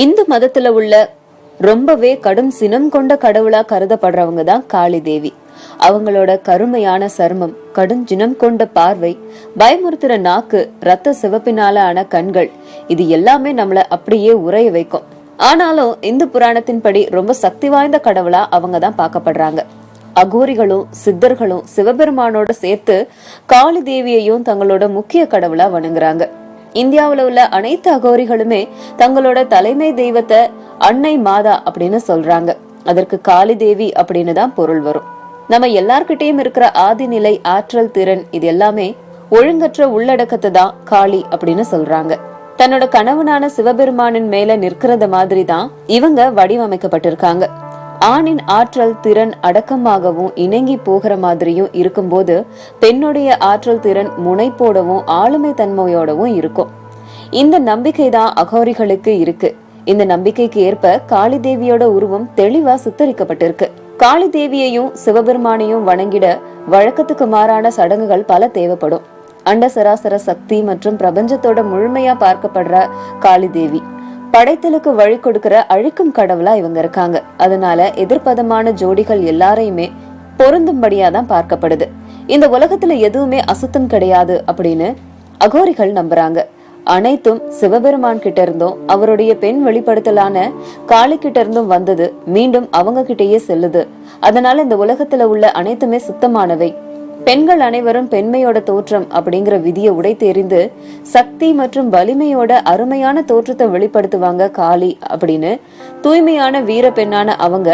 இந்து மதத்துல உள்ள ரொம்பவே கடும் சினம் கொண்ட கடவுளா கருதப்படுறவங்க தான் காளி தேவி அவங்களோட கருமையான சருமம் கடும் ஜினம் கொண்ட பார்வை பயமுறுத்துற நாக்கு ரத்த சிவப்பினால ஆன கண்கள் இது எல்லாமே நம்மள அப்படியே உறைய வைக்கும். ஆனாலும் இந்து புராணத்தின்படி ரொம்ப சக்தி வாய்ந்த கடவுளா அவங்க தான் பார்க்கப்படுறாங்க. அகோரிகளும் சித்தர்களும் சிவபெருமானோட சேர்த்து காளி தேவியையும் தங்களோட முக்கிய கடவுளா வணங்குறாங்க. இந்தியாவுல உள்ள அனைத்து அகோரிகளுமே தங்களோட தலைமை தெய்வத்தை அன்னை மாதா அப்படின்னு சொல்றாங்க. அதற்கு காளி தேவி அப்படின்னு தான் பொருள் வரும். நம்ம எல்லார்கிட்டயும் இருக்கிற ஆதிநிலை ஆற்றல் திறன் இது எல்லாமே ஒழுங்கற்ற உள்ளடக்கத்தை தான் காளி அப்படின்னு சொல்றாங்க. தன்னோட கணவனான சிவபெருமானின் மேல நிற்கிறத மாதிரி தான் இவங்க வடிவமைக்கப்பட்டிருக்காங்க. ஆணின் ஆற்றல் திறன் அடக்கமாகவும் இணங்கி போகிற மாதிரியும் இருக்கும்போது பெண்ணுடைய ஆற்றல் திறன் முனைப்போடவும் ஆளுமை தன்மையோடவும் இருக்கும். இந்த நம்பிக்கை தான் அகோரிகளுக்கு இருக்கு. இந்த நம்பிக்கைக்கு ஏற்ப காளி தேவியோட உருவம் தெளிவா சித்தரிக்கப்பட்டிருக்கு. காளி தேவியையும் சிவபெருமானையும் வணங்கிட வழக்கத்துக்கு மாறான சடங்குகள் பல தேவைப்படும். அண்ட சராசர சக்தி மற்றும் பிரபஞ்சத்தோட முழுமையா பார்க்கப்படுற காளி தேவி படைத்தலுக்கு வழி கொடுக்கிற அழிக்கும் கடவுளா இவங்க இருக்காங்க. அதனால எதிர்ப்பதமான ஜோடிகள் எல்லாரையுமே பொருந்தும்படியா தான் பார்க்கப்படுது. இந்த உலகத்துல எதுவுமே அசுத்தம் கிடையாது அப்படின்னு அகோரிகள் நம்புறாங்க. அனைத்தும் சிவபெருமான் கிட்ட இருந்தும் அவருடைய பெண் வெளிப்படுத்தலான காளி கிட்ட இருந்தும் வந்தது மீண்டும் அவங்க கிட்டேயே செல்லுது. அதனால இந்த உலகத்துல உள்ள அனைத்துமே சுத்தமானவை. பெண்கள் அனைவரும் பெண்மையோட தோற்றம் அப்படிங்கிற விதியை உடை தெரிந்து சக்தி மற்றும் வலிமையோட அருமையான தோற்றத்தை வெளிப்படுத்துவாங்க காளி அப்படின்னு. தூய்மையான வீர பெண்ணான அவங்க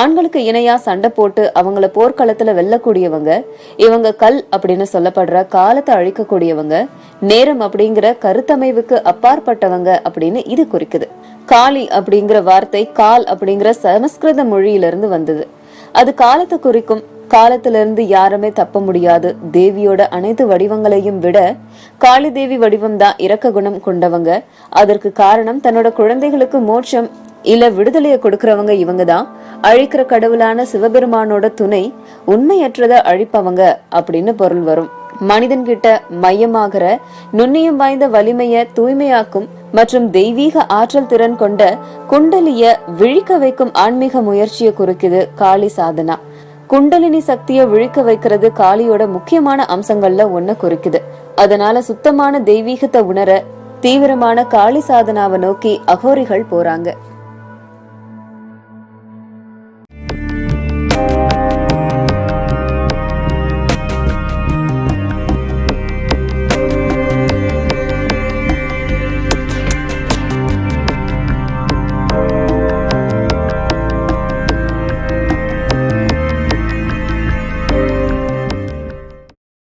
ஆண்களுக்கு இணையா சண்டை போட்டு அவங்கள போர்க்களத்துல வெல்லக்கூடியவங்க இவங்க கல் அப்படின்னு சொல்லப்படுற காலத்தை அழிக்கக்கூடியவங்க நேரம் அப்படிங்கிற கருத்தமைவுக்கு அப்பாற்பட்டவங்க அப்படின்னு இது குறிக்குது. காளி அப்படிங்கிற வார்த்தை கால் அப்படிங்கிற சமஸ்கிருத மொழியிலிருந்து வந்தது. அது காலத்தை குறிக்கும். காலத்துல இருந்து யாருமே தப்ப முடியாது. தேவியோட அனைத்து வடிவங்களையும் விட காளி தேவி வடிவம் தான் இரக்க குணம் கொண்டவங்க. அதற்கு காரணம் தன்னோட குழந்தைகளுக்கு மோட்சம் இல்ல விடுதலையை கொடுக்கறவங்க இவங்க தான் அழிக்கிற கடவுளான சிவபெருமானோட துணை உண்மையற்றத அழிப்பவங்க அப்படின்னு பொருள் வரும். மனிதன் கிட்ட மையமாகிற நுண்ணியம் வாய்ந்த வலிமைய தூய்மையாக்கும் மற்றும் தெய்வீக ஆற்றல் திறன் கொண்ட குண்டலிய விழிக்க வைக்கும் ஆன்மீக முயற்சியை குறிக்குது காளி சாதனா. குண்டலினி சக்தியை விழிக்க வைக்கிறது காளியோட முக்கியமான அம்சங்கள்ல ஒண்ணு குறிக்குது. அதனால சுத்தமான தெய்வீகத்தை உணர தீவிரமான காளி சாதனாவை நோக்கி அகோரிகள் போறாங்க.